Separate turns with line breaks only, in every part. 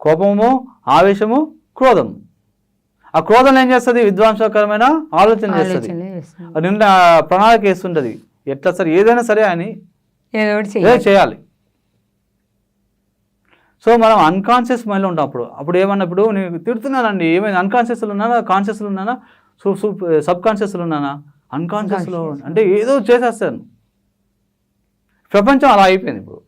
కోపము ఆవేశము క్రోధం. ఆ క్రోధం ఏం చేస్తుంది? విధ్వంసకరమైన ఆలోచన చేస్తుంది. నిండా ప్రణాళిక వేస్తుంటది. ఎట్లా సరే ఏదైనా సరే అని
చేయాలి.
సో మనం అన్కాన్షియస్ మైండ్లో ఉంటాం అప్పుడు. అప్పుడు ఏమన్నప్పుడు నేను తిడుతున్నానండి. ఏమైంది? అన్కాన్షియస్లో ఉన్నానా? కాన్షియస్లో ఉన్నానా? సూ సూ సబ్ కాన్షియస్లో ఉన్నానా? అన్కాన్షియస్లో అంటే ఏదో చేసేస్తాను. ప్రపంచం అలా అయిపోయింది ఇప్పుడు.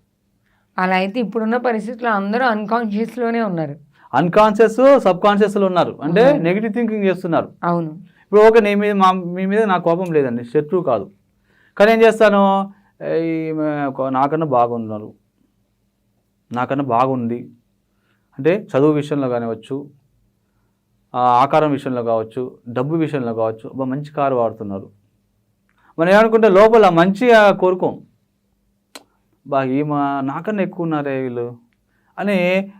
అలా అయితే ఇప్పుడున్న పరిస్థితుల్లో అందరూ unconscious లోనే ఉన్నారు.
అన్కాన్షియస్ సబ్ కాన్షియస్లో ఉన్నారు. అంటే నెగిటివ్ థింకింగ్ చేస్తున్నారు.
అవును.
ఇప్పుడు ఓకే నీ మీద మా మీ మీద నాకు కోపం లేదండి శత్రువు కాదు. కానీ ఏం చేస్తాను? నాకన్నా బాగున్నారు. నాకన్నా బాగుంది. అంటే చదువు విషయంలో కానివచ్చు ఆకారం విషయంలో కావచ్చు డబ్బు విషయంలో కావచ్చు మంచి కారు వాడుతున్నారు. మనం ఏమనుకుంటే లోపల మంచిగా కోరుకోం. బా ఈమె నాకన్నా ఎక్కువ ఉన్నారే వీళ్ళు? అని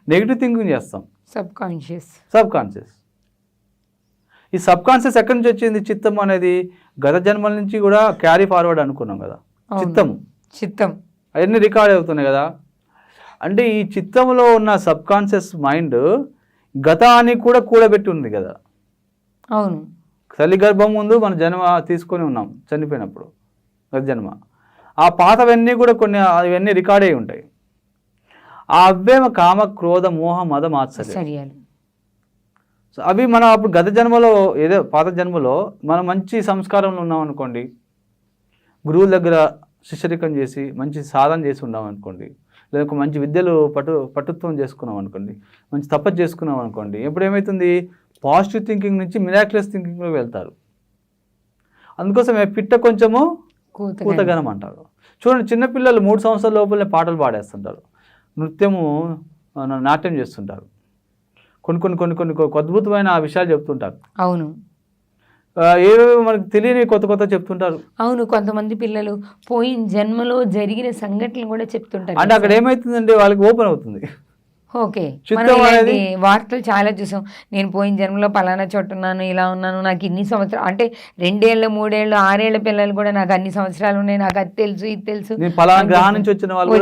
నెగిటివ్ థింకింగ్ చేస్తాం.
సబ్ కాన్షియస్
సబ్ కాన్షియస్ ఈ సబ్ కాన్షియస్ ఎక్కడి నుంచి వచ్చింది? చిత్తం అనేది గత జన్మల నుంచి కూడా క్యారీ ఫార్వర్డ్ అనుకున్నాం కదా. చిత్తం
చిత్తం.
అవన్నీ రికార్డ్ అవుతున్నాయి కదా. అంటే ఈ చిత్తంలో ఉన్న సబ్ కాన్షియస్ మైండ్ గతాన్ని కూడా కూడబెట్టి ఉంది కదా.
అవును.
తల్లి గర్భం ముందు మన జన్మ తీసుకొని ఉన్నాం చనిపోయినప్పుడు. గత జన్మ. ఆ పాతవన్నీ కూడా కొన్ని అవన్నీ రికార్డ్ అయి ఉంటాయి. ఆ అవ్వేమ కామ క్రోధ మోహ మద మాత్సర్యం.
సరియాలి
సో అవి మనం అప్పుడు గత జన్మలో ఏదో పాత జన్మలో మనం మంచి సంస్కారంలో ఉన్నాం అనుకోండి. గురువుల దగ్గర శిష్యరికం చేసి మంచి సాధన చేసి ఉన్నాం అనుకోండి. లేదా ఒక మంచి విద్యలు పటు పటుత్వం చేసుకున్నాం అనుకోండి. మంచి తపస్సు చేసుకున్నాం అనుకోండి. ఎప్పుడు ఏమవుతుంది పాజిటివ్ థింకింగ్ నుంచి మిరాక్యులస్ థింకింగ్లో వెళ్తారు. అందుకోసం పిట్ట కొంచెము
కూత
కూతగనం అంటారు. చూడండి చిన్నపిల్లలు మూడు సంవత్సరాల లోపలనే పాటలు పాడేస్తుంటారు. నృత్యము నాట్యం చేస్తుంటారు. కొన్ని కొన్ని కొన్ని కొన్ని అద్భుతమైన విషయాలు చెప్తుంటారు.
అవును.
ఏవేవో మనకు తెలియని కొత్త కొత్త చెప్తుంటారు.
అవును కొంతమంది పిల్లలు పోయిన జన్మలో జరిగిన సంఘటనలు కూడా చెప్తుంటారు.
అంటే అక్కడ ఏమవుతుందంటే వాళ్ళకి ఓపెన్ అవుతుంది.
ఓకే. మనం ఇలాంటి వార్తలు చాలా చూసాం. నేను పోయిన జన్మలో పలానా చోట ఉన్నాను ఇలా ఉన్నాను నాకు ఇన్ని సంవత్సరాలు అంటే రెండేళ్ళు మూడేళ్ళు ఆరేళ్ళ పిల్లలు కూడా నాకు అన్ని సంవత్సరాలు ఉన్నాయి నాకు అది తెలుసు ఇది తెలుసు
పలానా గ్రహం నుంచి వచ్చిన వాళ్ళు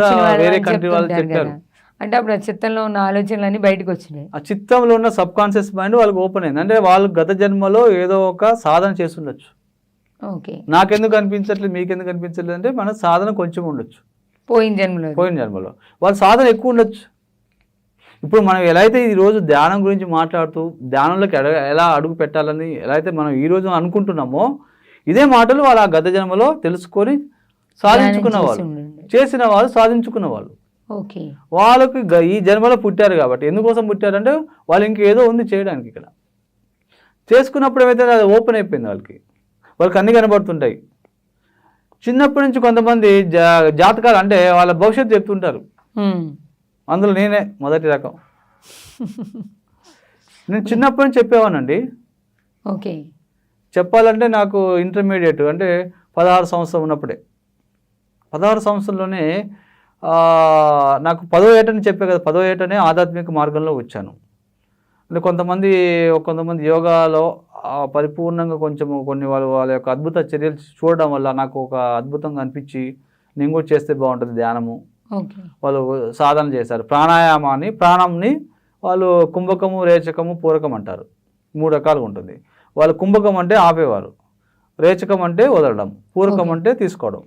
వేరే కంట్రీ చెప్పారు.
అంటే అప్పుడు ఆ చిత్తంలో ఉన్న ఆలోచనలన్నీ బయటకు వచ్చినాయి.
ఆ చిత్తంలో ఉన్న సబ్ కాన్షియస్ మైండ్ వాళ్ళకి ఓపెన్ అయింది. అంటే వాళ్ళు గత జన్మలో ఏదో ఒక సాధన చేస్తుండొచ్చు.
ఓకే.
నాకెందుకు అనిపించట్లేదు మీకెందుకు అనిపించట్లేదు అంటే మన సాధన కొంచెం ఉండొచ్చు.
పోయిన జన్మలో
పోయిన జన్మలో. వాళ్ళ సాధన ఎక్కువ ఉండొచ్చు. ఇప్పుడు మనం ఎలా అయితే ఈ రోజు ధ్యానం గురించి మాట్లాడుతూ ధ్యానంలోకి ఎలా అడుగు పెట్టాలని ఎలా అయితే మనం ఈ రోజు అనుకుంటున్నామో ఇదే మాటలు వాళ్ళ ఆ గత జన్మలో తెలుసుకొని సాధించుకున్న వాళ్ళు. చేసిన వాళ్ళు సాధించుకున్న వాళ్ళు.
ఓకే.
వాళ్ళకి ఈ జన్మలో పుట్టారు కాబట్టి. ఎందుకోసం పుట్టారంటే వాళ్ళు ఇంకేదో ఉంది చేయడానికి ఇక్కడ. చేసుకున్నప్పుడు ఏమైతే అది ఓపెన్ అయిపోయింది వాళ్ళకి. వాళ్ళకి అన్ని కనబడుతుంటాయి. చిన్నప్పటి నుంచి కొంతమంది జా జాతకాలు అంటే వాళ్ళ భవిష్యత్తు చెప్తుంటారు. అందులో నేనే మొదటి రకం. నేను చిన్నప్పటి నుంచి చెప్పేవానండి.
ఓకే.
చెప్పాలంటే నాకు ఇంటర్మీడియట్ అంటే పదహారు సంవత్సరం ఉన్నప్పుడే. పదహారు సంవత్సరంలోనే నాకు పదో ఏటని చెప్పే కదా పదో ఏటనే ఆధ్యాత్మిక మార్గంలో వచ్చాను. అంటే కొంతమంది కొంతమంది యోగాలో పరిపూర్ణంగా కొంచెం కొన్ని వాళ్ళు వాళ్ళ యొక్క అద్భుత చర్యలు చూడడం వల్ల నాకు ఒక అద్భుతంగా అనిపించి నేను కూడా చేస్తే బాగుంటుంది ధ్యానము. వాళ్ళు సాధన చేశారు. ప్రాణాయామాన్ని ప్రాణంని వాళ్ళు కుంభకము రేచకము పూరకం అంటారు. మూడు రకాలుగా ఉంటుంది. వాళ్ళు కుంభకం అంటే ఆపేవారు. రేచకం అంటే వదలడం పూరకం అంటే తీసుకోవడం.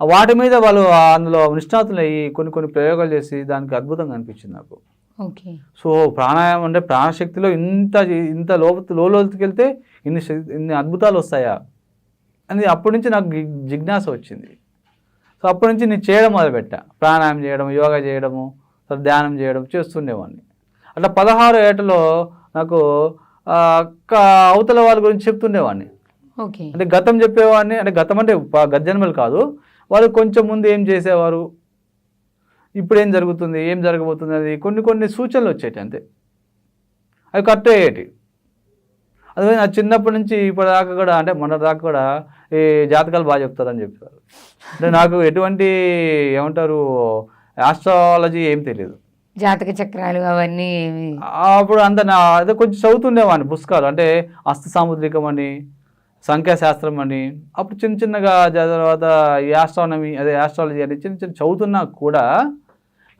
వాటి మీద వాళ్ళు అందులో నిష్ణాతులు అయ్యి కొన్ని కొన్ని ప్రయోగాలు చేసి దానికి అద్భుతంగా అనిపించింది నాకు.
ఓకే.
సో ప్రాణాయామం అంటే ప్రాణశక్తిలో ఇంత ఇంత లోతు లోతుకి వెళ్తే ఇన్ని ఇన్ని అద్భుతాలు వస్తాయా? అని అప్పటి నుంచి నాకు జిజ్ఞాస వచ్చింది. సో అప్పటి నుంచి నేను చేయడం మొదలుపెట్టా. ప్రాణాయామం చేయడం యోగా చేయడము ధ్యానం చేయడం చేస్తుండేవాడిని. అట్లా పదహారు ఏటలో నాకు అవతల వాళ్ళ గురించి చెప్తుండేవాడిని.
ఓకే.
అంటే గతం చెప్పేవాడిని. అంటే గతం అంటే ప- గత జన్మలు కాదు. వాళ్ళు కొంచెం ముందు ఏం చేసేవారు? ఇప్పుడు ఏం జరుగుతుంది? ఏం జరగబోతుంది? అది కొన్ని కొన్ని సూచనలు వచ్చేటి అంతే. అవి కరెక్ట్ అయ్యేటి అదే నా చిన్నప్పటి నుంచి ఇప్పటిదాకా కూడా అంటే మొన్న దాకా కూడా ఈ జాతకాలు బాగా చెప్తారని చెప్పారు. అంటే నాకు ఎటువంటి ఏమంటారు ఆస్ట్రాలజీ ఏం తెలియదు
జాతక చక్రాలు అవన్నీ
అప్పుడు అంత నా అదే కొంచెం చదువుతుండేవాడిని పుస్తకాలు. అంటే హస్త సాముద్రికం అని సంఖ్యాశాస్త్రం అని అప్పుడు చిన్న చిన్నగా తర్వాత ఈ ఆస్ట్రానమీ అదే ఆస్ట్రాలజీ అని చిన్న చిన్న చదువుతున్నా కూడా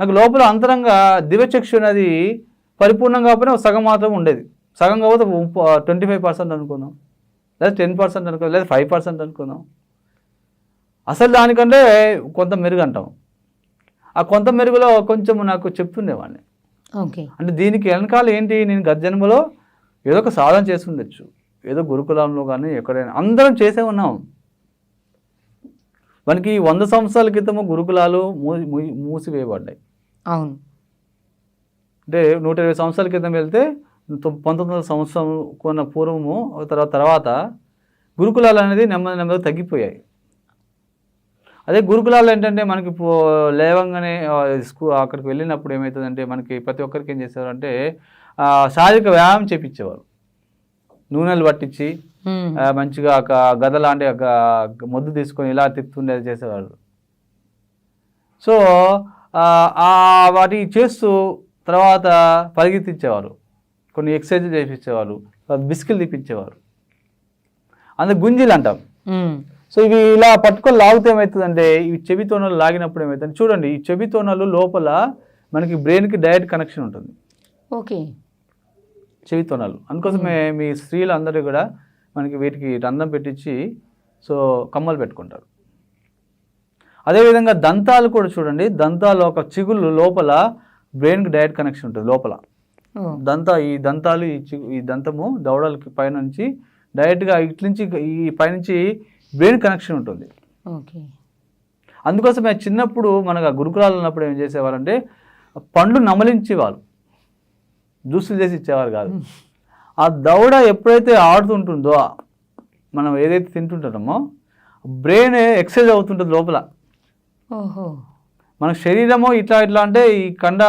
నాకు లోపల అంతరంగా దివ్యచక్షు అనేది పరిపూర్ణం కాకపోయినా సగం మాత్రం ఉండేది. సగం కాకపోతే ట్వంటీ ఫైవ్ పర్సెంట్ అనుకుందాం లేదా టెన్ పర్సెంట్ అనుకుందాం లేదా ఫైవ్ పర్సెంట్ అనుకుందాం. అసలు దానికంటే కొంత మెరుగు అంటాం. ఆ కొంత మెరుగులో కొంచెం నాకు చెప్తుండేవాడిని.
ఓకే.
అంటే దీనికి వెనకాల ఏంటి? నేను గత జన్మలో ఏదో ఒక సాధన చేసి ఉండొచ్చు ఏదో గురుకులంలో కానీ ఎక్కడైనా అందరం చేసే ఉన్నాం. మనకి వంద సంవత్సరాల క్రితము గురుకులాలు మూ మూ- మూసివేయబడ్డాయి.
అవును.
అంటే నూట ఇరవై సంవత్సరాల క్రితం వెళ్తే పంతొమ్మిది వందల సంవత్సరం కొన్న పూర్వము తర్వాత తర్వాత గురుకులాలు అనేది నెమ్మది నెమ్మది తగ్గిపోయాయి. అదే గురుకులాలు ఏంటంటే మనకి పో- లేవంగానే ఆ, స్కూ అక్కడికి వెళ్ళినప్పుడు ఏమవుతుందంటే మనకి ప్రతి ఒక్కరికి ఏం చేసేవారంటే ఆ, శారీరక వ్యాయామం చేపించేవారు నూనెలు పట్టించి మంచిగా ఒక గద లాంటి ఒక మొద్దు తీసుకొని ఇలా తిప్పుతుండేది చేసేవాళ్ళు. సో వాటి చేస్తూ తర్వాత పరిగెత్తించేవారు కొన్ని ఎక్సర్సైజ్ చేయించేవారు బిస్కిల్ తీపించేవారు అందుకు గుంజీలు అంటాం. సో ఇవి ఇలా పట్టుకొని లాగితే ఏమవుతుందంటే ఇవి చెవి తోనలు లాగినప్పుడు ఏమవుతుంది చూడండి ఈ చెవి తోనలు లోపల మనకి బ్రెయిన్కి డైరెక్ట్ కనెక్షన్ ఉంటుంది.
ఓకే.
చెవి తోనలు. అందుకోసమే మీ స్త్రీలు అందరూ కూడా మనకి వీటికి రంధ్రం పెట్టించి సో కమ్మలు పెట్టుకుంటారు. అదేవిధంగా దంతాలు కూడా చూడండి దంతాలు ఒక చిగుళ్ళు లోపల బ్రెయిన్కి డైరెక్ట్ కనెక్షన్ ఉంటుంది లోపల. దంత ఈ దంతాలు ఈ దంతము దవడలకి పైనుంచి డైరెక్ట్గా ఇట్నుంచి ఈ పైనుంచి బ్రెయిన్ కనెక్షన్ ఉంటుంది.
ఓకే.
అందుకోసమే చిన్నప్పుడు మనకు గురుకులాలు ఉన్నప్పుడు ఏం చేసేవారంటే పండ్లు నమలించేవాళ్ళు జ్యూసులు చేసి ఇచ్చేవారు కాదు. ఆ దవడ ఎప్పుడైతే ఆడుతుంటుందో మనం ఏదైతే తింటుంటామో బ్రెయిన్ ఎక్సర్సైజ్ అవుతుంటుంది లోపల.
ఓహో.
మన శరీరము ఇట్లా ఇట్లా అంటే ఈ కండ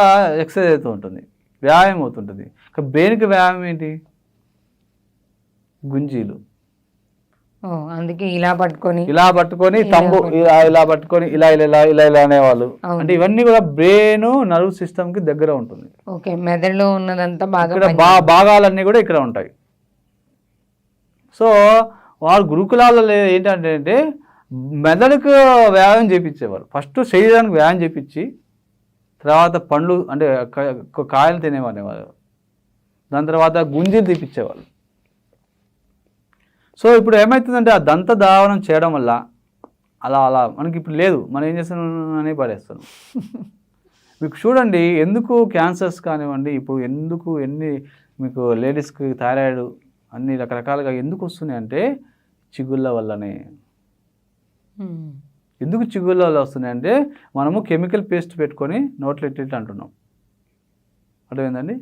ఎక్సర్సైజ్ అవుతూ ఉంటుంది. వ్యాయామం అవుతుంటుంది. ఇక బ్రెయిన్కి వ్యాయామం ఏంటి? గుంజీలు.
అందుకే ఇలా పట్టుకొని
ఇలా పట్టుకొని తంబు ఇలా ఇలా పట్టుకొని ఇలా ఇలా ఇలా ఇలా అనేవాళ్ళు. అంటే ఇవన్నీ కూడా బ్రెయిన్ నర్వ్ సిస్టమ్కి దగ్గర ఉంటుంది.
ఓకే మెదడులో ఉన్నదంతా బాగా
భాగాలన్నీ కూడా ఇక్కడ ఉంటాయి. సో వారు గురుకులాలలో ఏంటంటే మెదడుకు వ్యాయామం చేపించేవారు. ఫస్ట్ శరీరానికి వ్యాయామం చేపించి తర్వాత పండ్లు అంటే కాయలు తినేవారు దాని తర్వాత గుంజీలు తీపిచ్చేవాళ్ళు. సో ఇప్పుడు ఏమవుతుందంటే ఆ దంత దావనం చేయడం వల్ల అలా అలా మనకి ఇప్పుడు లేదు. మనం ఏం చేస్తున్నాం అని పడేస్తాం. మీకు చూడండి ఎందుకు క్యాన్సర్స్ కానివ్వండి ఇప్పుడు ఎందుకు ఎన్ని మీకు లేడీస్కి థైరాయిడ్ అన్ని రకరకాలుగా ఎందుకు వస్తున్నాయి అంటే చిగుళ్ళ వల్లనే. ఎందుకు చిగుళ్ళ వల్ల వస్తున్నాయి అంటే మనము కెమికల్ పేస్ట్ పెట్టుకొని నోట్లో ఇట్టి ఇట్లా అంటున్నాం. అర్థమైందండి?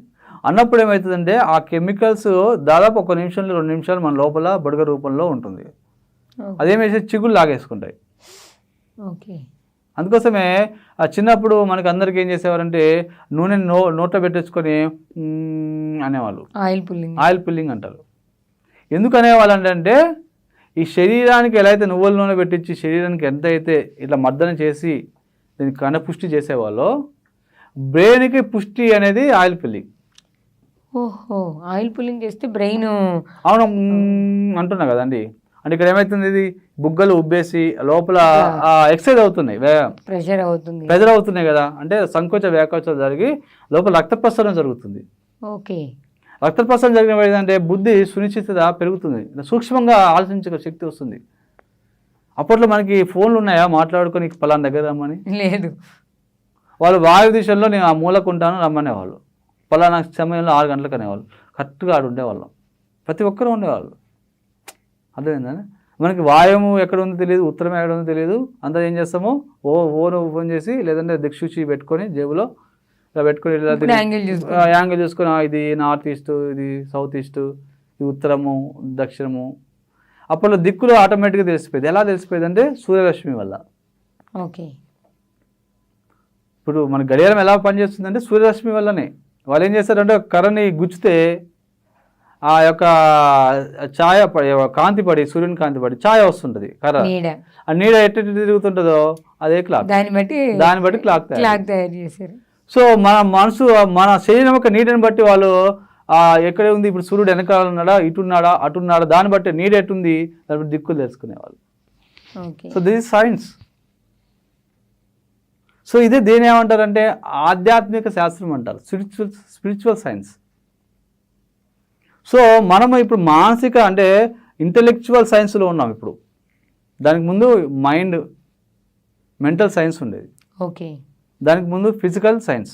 అన్నప్పుడు ఏమవుతుందంటే ఆ కెమికల్స్ దాదాపు ఒక నిమిషంలో రెండు నిమిషాలు మన లోపల బుడగ రూపంలో ఉంటుంది. అదేమేసి చిగుళ్ళు లాగేసుకుంటాయి.
ఓకే.
అందుకోసమే ఆ చిన్నప్పుడు మనకి అందరికి ఏం చేసేవారంటే నూనె నో నోట్లో పెట్టేసుకొని అనేవాళ్ళు.
Oil pulling.
ఆయిల్ పుల్లింగ్ అంటారు. ఎందుకు అనేవాళ్ళు అంటే ఈ శరీరానికి ఎలా అయితే నువ్వుల నూనె పెట్టించి శరీరానికి ఎంత అయితే ఇట్లా మర్దన చేసి దీనికి కన పుష్టి చేసేవాళ్ళో బ్రెయిన్కి పుష్టి అనేది ఆయిల్ పుల్లింగ్
ఓహో ఆయిల్ పుల్లింగ్ చేస్తే బ్రెయిన్
అవును అంటున్నా కదండి. అంటే ఇక్కడ ఏమవుతుంది ఇది? బుగ్గలు ఉబ్బేసి లోపల ఎక్సైజ్ అవుతున్నాయి
ప్రెషర్ అవుతుంది.
ప్రెజర్ అవుతున్నాయి కదా. అంటే సంకోచ వ్యాకోచం జరిగి లోపల రక్త ప్రసరణ జరుగుతుంది.
ఓకే.
రక్త ప్రసరణ జరిగిన ఏంటంటే బుద్ధి సునిశ్చితత పెరుగుతుంది. సూక్ష్మంగా ఆలోచించే శక్తి వస్తుంది. అప్పట్లో మనకి ఫోన్లు ఉన్నాయా? మాట్లాడుకొని పలానా దగ్గర రమ్మని?
లేదు.
వాళ్ళు వాయు దిశల్లో నేను ఆ మూలకు ఉంటాను రమ్మనేవాళ్ళు. పలానా సమయంలో ఆరు గంటలకు అనేవాళ్ళు. కరెక్ట్గా ఆడు ఉండేవాళ్ళం. ప్రతి ఒక్కరూ ఉండేవాళ్ళు. అర్థమైందా మనకి వాయువు ఎక్కడ ఉందో తెలియదు ఉత్తరం ఎక్కడ ఉందో తెలియదు. అందరూ ఏం చేస్తాము? ఓ ఓను ఫోన్ చేసి లేదంటే దిక్సూచి పెట్టుకొని జేబులో ఇలా పెట్టుకొని
యాంగిల్
చూసుకొని ఇది నార్త్ ఈస్ట్ ఇది సౌత్ ఈస్ట్ ఇది ఉత్తరము దక్షిణము. అప్పట్లో దిక్కులు ఆటోమేటిక్గా తెలిసిపోయింది. ఎలా తెలిసిపోయింది అంటే సూర్యరశ్మి వల్ల.
ఓకే.
ఇప్పుడు మన గడియారం ఎలా పనిచేస్తుందంటే సూర్యరశ్మి వల్లనే. వాళ్ళు ఏం చేస్తారంటే కర్రని గుచ్చితే ఆ యొక్క ఛాయ పడి కాంతి పడి సూర్యుని కాంతి పడి ఛాయ వస్తుంటుంది కర్ర.
నీడ.
ఆ నీడ ఎట్ట తిరుగుతుంటుందో అదే క్లాక్.
దాన్ని బట్టి
దాన్ని బట్టి క్లాక్
క్లాక్ తయారు చేశారు.
సో మన మనసు మన శరీరం యొక్క నీడని బట్టి వాళ్ళు ఎక్కడ ఉంది? ఇప్పుడు సూర్యుడు వెనకాల ఉన్నాడా? ఇటు ఉన్నాడా? అటు ఉన్నాడా? దాన్ని బట్టి నీడ ఎటుంది దాన్ని బట్టి దిక్కులు తెలుసుకునేవాళ్ళు. So this is science. So ఇదే దేని ఏమంటారంటే ఆధ్యాత్మిక శాస్త్రం అంటారు. Spiritual spiritual science. సో మనం ఇప్పుడు మానసిక అంటే ఇంటలెక్చువల్ సైన్స్లో ఉన్నాం ఇప్పుడు. దానికి ముందు మైండ్ మెంటల్ సైన్స్ ఉండేది.
ఓకే.
దానికి ముందు ఫిజికల్ సైన్స్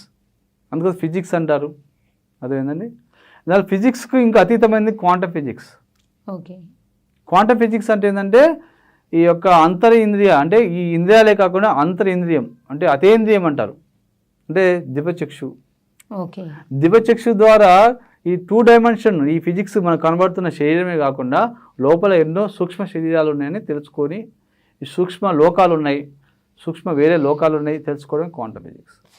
అందుకని ఫిజిక్స్ అంటారు. అదేంటండి దాని ఫిజిక్స్కు ఇంకా అతీతమైనది quantum physics
okay.
Quantum physics అంటే ఏంటంటే ఈ యొక్క అంతర్ ఇంద్రియ అంటే ఈ ఇంద్రియాలే కాకుండా అంతర్ ఇంద్రియం అంటే అతేంద్రియం అంటారు. అంటే దివ్యచక్షు.
ఓకే.
దివ్యచక్షు ద్వారా ఈ టూ డైమెన్షన్ ఈ ఫిజిక్స్ మనకు కనబడుతున్న శరీరమే కాకుండా లోపల ఎన్నో సూక్ష్మ శరీరాలు ఉన్నాయని తెలుసుకొని ఈ సూక్ష్మ లోకాలు ఉన్నాయి సూక్ష్మ వేరే లోకాలు ఉన్నాయి తెలుసుకోవడం క్వాంటమ్ ఫిజిక్స్.